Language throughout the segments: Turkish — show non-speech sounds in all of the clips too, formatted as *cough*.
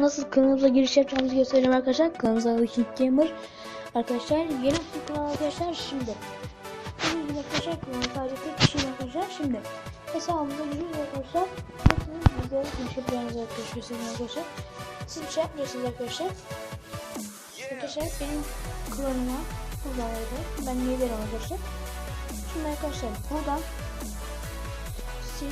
nasıl kanalımıza giriş yapacağımızı göstereceğim arkadaşlar. Kanalımıza King Gamer. Arkadaşlar yeni bir kanal arkadaşlar şimdi. Gibi arkadaşlar kanal sadece tek kişi arkadaşlar şimdi. Hesabımıza giriyoruz arkadaşlar. Nasıl bizlere giriş yapacağımızı arkadaşlar göstereceğim arkadaşlar. Siz bir şey yapmıyorsunuz arkadaşlar. Arkadaşlar benim klanıma buradaydı. Ben niye veriyorum arkadaşlar. Şimdi arkadaşlar buradan siz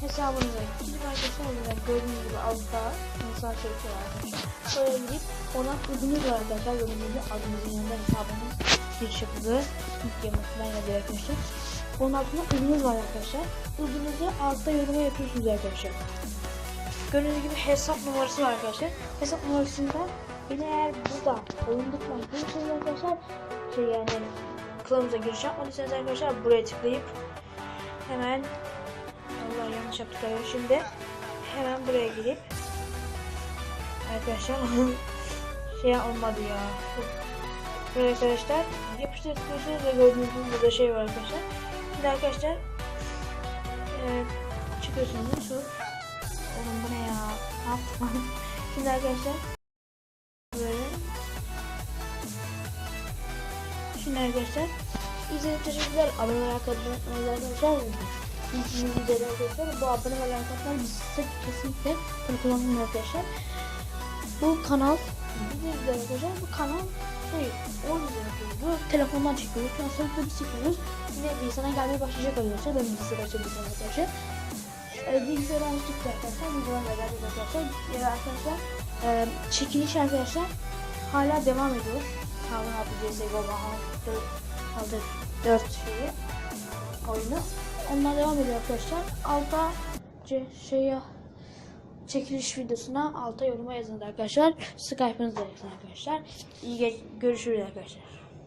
hesabınıza gidip arkadaşlar olarak gördüğünüz gibi altta mesaj çekiyor arkadaşlar. Böyle gidip oradan ödünüz var arkadaşlar. Gördüğünüz gibi adınızın yanında hesabınız giriş yapıldı. İlk yemek yazıyor arkadaşlar. Onun altında ürünüz var arkadaşlar. Ürününüzü altta yoruma yapıyorsunuz arkadaşlar. Gördüğünüz gibi hesap numarası var arkadaşlar. Hesap numarasında beni eğer burada oyundukla görürseniz arkadaşlar şey yani kılavuza giriş yapmadıysanız arkadaşlar buraya tıklayıp hemen Allah yanlış yaptık arkadaşlar. Şimdi hemen buraya gidip arkadaşlar *laughs* şey olmadı ya. Böyle arkadaşlar yapıştır tıklıyorsunuz ve gördüğünüz gibi burada şey var arkadaşlar. Şimdi arkadaşlar e, çıkıyorsunuz. Şu Oğlum bu ne ya? *laughs* Şimdi arkadaşlar böyle Şimdi arkadaşlar İzlediğiniz için teşekkürler. Abone olmayı arkadaşlar. İlginizi izleyen arkadaşlar. Bu abone olarak arkadaşlar size kesinlikle kullanmayın arkadaşlar. Bu kanal üzere arkadaşlar bu kanal şey oyun yapıyoruz. Telefondan çekiyoruz. Sonra bir çekiyoruz. Yine bir sana gelmeye başlayacak arkadaşlar. Ben bilgisayar açabileceğim arkadaşlar. E, bilgisayar açtık arkadaşlar. Bilgisayar geldik arkadaşlar. Ya arkadaşlar e, çekiliş arkadaşlar hala devam ediyor. Harun abi CSGO aldı 4 şeyi oyunu. Onlar devam ediyor arkadaşlar. Alta şeye çekiliş videosuna alta yoruma yazın arkadaşlar. Skype'ınızda yazın arkadaşlar. İyi görüşürüz arkadaşlar.